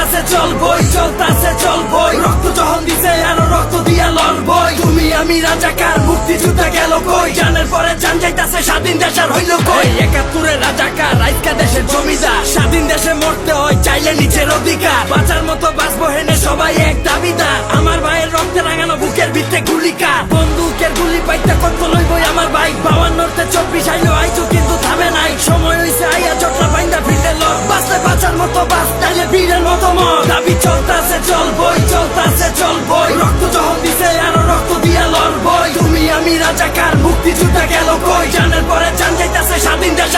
চলতাছে চলবই চলতাছে চলবই রক্ত যখন দিছে আরও রক্ত দিয়া লড়বই তুমি আমি রাজাকার মুক্তি যুদ্ধে গেল কই? জানের পরে জান যাইতাছে, স্বাধীন দেশের হইল কই? একাত্তরে রাজাকার আইকা দেশের জমিদার। স্বাধীন দেশে মরতে হয়, চাইলে নিচের অধিকার। বাঁচার মতো বাঁচবো হেনে সবাই এক দাবিদার।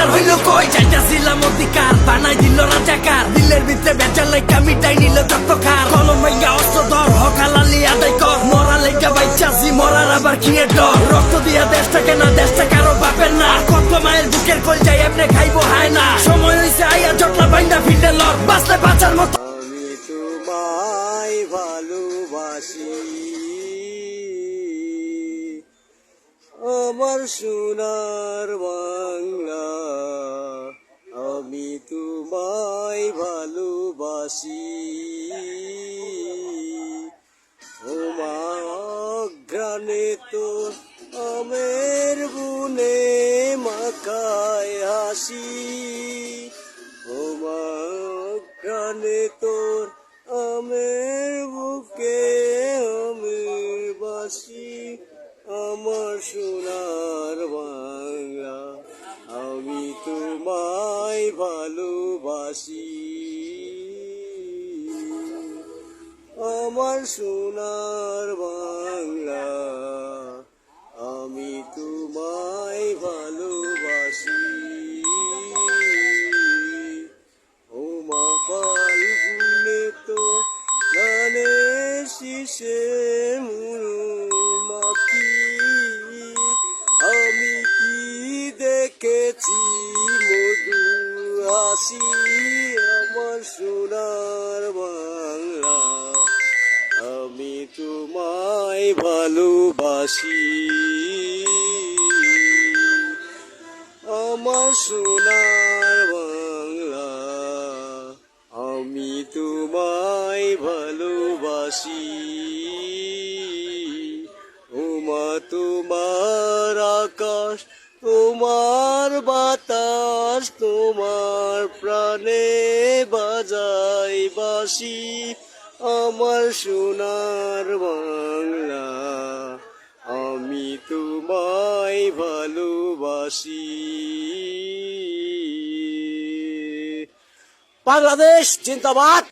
দেশের হইল কই? চাইতাছিলাম অধিকার, বানাই দিল রাজাকার। দিলের ভিতরে বেচার লাইকা মিটাই নিল যত খার কলম ভাইয়া অস্ত্র ধর হকালালি আদায় কর। মরা লেগা বাইচাছি মরার আবার কিয়ে ডর। রক্ত দিয়া দেশটাকে না, দেশটা কারও বাপের না। কত মায়ের বুকের কল যাই এমনি খাইবো হায় না। সময় হইছে আইয়া জটলা বাইন্দা ফিরতে লর। বাঁচলে বাঁচার মতো আমি তোমায় ভালোবাসি। আমার সোনার বাংলা তোমায় ভালোবাসি। ও মা ঘ্রাণে তো আমের বুনে মাখায় হাসি। ও মা তোর আমের বুকে আমের বাসি আমার সোনার বাংলা আমি তোমায় ভালোবাসি। আমার সোনার বাংলা, আমি তোমায় ভালোবাসি। ও মা ফাল্গুনে তো গানে শিশে মাখি। আমি কি দেখেছি হাসি আমার সোনার বাংলা। আমি তোমায় ভালোবাসি। আমার সোনার বাংলা। আমি তোমায় ভালোবাসি। উমা তোমার আকাশ তোমার বাতাস তোমার প্রাণে বাজাই বাসি আমার সোনার বাংলা। আমি তোমায় ভালোবাসি। বাংলাদেশ জিন্দাবাদ।